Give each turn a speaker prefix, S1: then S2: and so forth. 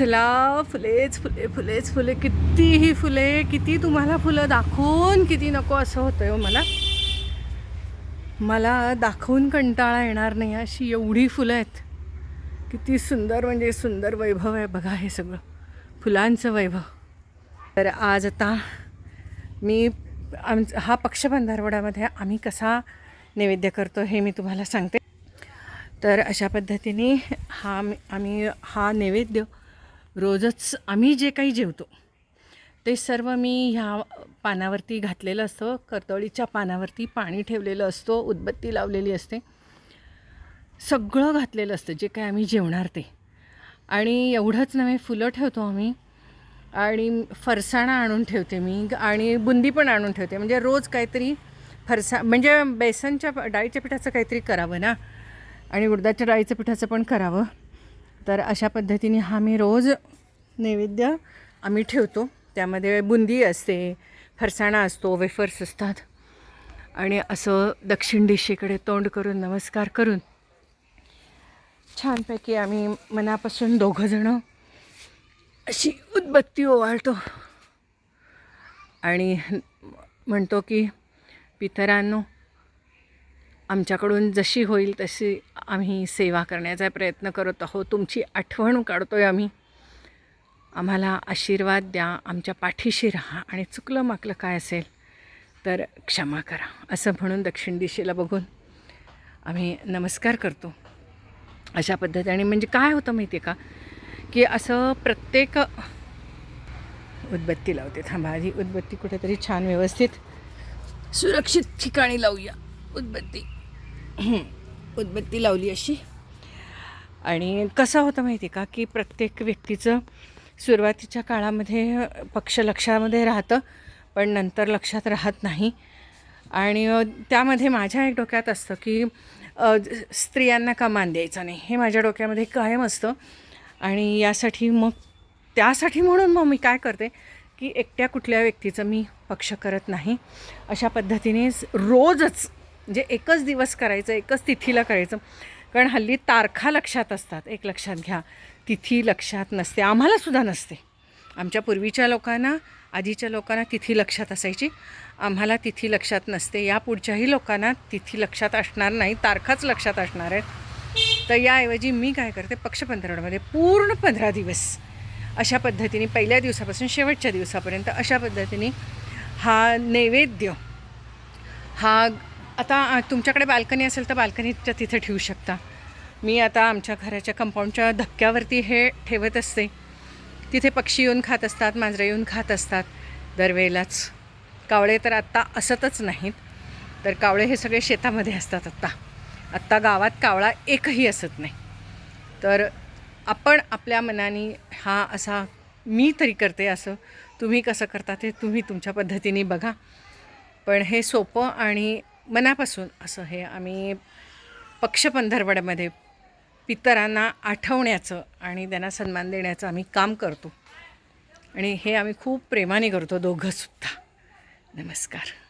S1: चला फुलेच फुले फुलेच फुले कितीही फुले किती तुम्हाला फुलं दाखवून किती नको असं होतं हो मला. मला दाखवून कंटाळा येणार नाही अशी एवढी फुलं आहेत. किती सुंदर म्हणजे सुंदर वैभव आहे बघा हे सगळं. फुलांचं वैभव. तर आज आता मी आम हा पक्ष आम्ही कसा नैवेद्य करतो हे मी तुम्हाला सांगते. तर अशा पद्धतीने हा मी- आम्ही हा नैवेद्य रोजच आम्ही जे काही जेवतो ते सर्व मी ह्या पानावरती घातलेलं असतं. करतळीच्या पानावरती पाणी ठेवलेलं असतो उदबत्ती लावलेली असते. सगळं घातलेलं असतं जे काय आम्ही जेवणार ते. आणि एवढंच नव्हे फुलं ठेवतो आम्ही. आणि फरसाणा आणून ठेवते मी आणि बुंदी पण आणून ठेवते. म्हणजे रोज काहीतरी फरसा म्हणजे बेसनच्या डाळीच्या पिठाचं काहीतरी करावं ना? आणि उडदाच्या डाळीचं पिठाचं पण करावं. तर अशा पद्धतीने हा मी रोज नैवेद्य आम्ही ठेवतो. त्यामध्ये बुंदी असते फरसाणा असतो वेफर्स असतात. आणि असं दक्षिण दिशेकडे तोंड करून नमस्कार करून छानपैकी आम्ही मनापासून दोघंजणं अशी उदबत्ती ओवाळतो. आणि म्हणतो की पितरांनो आमच्याकडून जशी होईल तशी आम्ही सेवा करण्याचा प्रयत्न करत आहोत. तुमची आठवण काढतो आहे आम्ही. आम्हाला आशीर्वाद द्या आमच्या पाठीशी राहा आणि चुकलं माकलं काय असेल तर क्षमा करा असं म्हणून दक्षिण दिशेला बघून आम्ही नमस्कार करतो. अशा पद्धतीने म्हणजे काय होतं माहिती आहे का? की असं प्रत्येक उदबत्ती लावते. थांबा आधी उदबत्ती कुठेतरी छान व्यवस्थित सुरक्षित ठिकाणी लावूया. उदबत्ती. उदबत्ती लावली अशी. आणि कसं होतं माहिती आहे का? की प्रत्येक व्यक्तीचं सुरुवातीच्या काळामध्ये पक्ष लक्षामध्ये राहतं पण नंतर लक्षात राहत नाही. आणि त्यामध्ये माझ्या एक डोक्यात असतं की स्त्रियांना का मान द्यायचा नाही. हे माझ्या डोक्यामध्ये कायम असतं. आणि यासाठी मग त्यासाठी म्हणून मग मी काय करते की एकट्या कुठल्या व्यक्तीचं मी पक्ष करत नाही. अशा पद्धतीने रोजच म्हणजे एकच दिवस करायचं एकच तिथीला करायचं. कारण हल्ली तारखा लक्षात असतात. एक लक्षात घ्या. तिथी लक्षात नसते. आम्हालासुद्धा नसते. आमच्या पूर्वीच्या लोकांना आधीच्या लोकांना तिथी लक्षात असायची. आम्हाला तिथी लक्षात नसते. या पुढच्याही लोकांना तिथी लक्षात असणार नाही. तारखाच लक्षात असणार आहेत. तर याऐवजी मी काय करते पक्ष पंधरवड्यामध्ये पूर्ण पंधरा दिवस अशा पद्धतीने पहिल्या दिवसापासून शेवटच्या दिवसापर्यंत अशा पद्धतीने हा नैवेद्य हा आता तुमच्याकडे बाल्कनी असेल तर बाल्कनीच्या तिथे ठेवू शकता. मी आता आमच्या घराच्या कंपाऊंडच्या धक्क्यावरती हे ठेवत असते. तिथे पक्षी येऊन खात असतात मांजरं येऊन खात असतात. दरवेळेलाच. कावळे तर आत्ता असतच नाहीत. तर कावळे हे सगळे शेतामध्ये असतात आत्ता. आत्ता गावात कावळा एकही असत नाही. तर आपण आपल्या मनाने हा असा मी तरी करते असं. तुम्ही कसं करता ते तुम्ही तुमच्या पद्धतीने बघा. पण हे सोपं आणि मनापासून असं हे आम्ही पक्षपंधरवड्यामध्ये पितरांना आठवण्याचं आणि त्यांना सन्मान देण्याचं आम्ही काम करतो. आणि हे आम्ही खूप प्रेमाने करतो दोघंसुद्धा. नमस्कार.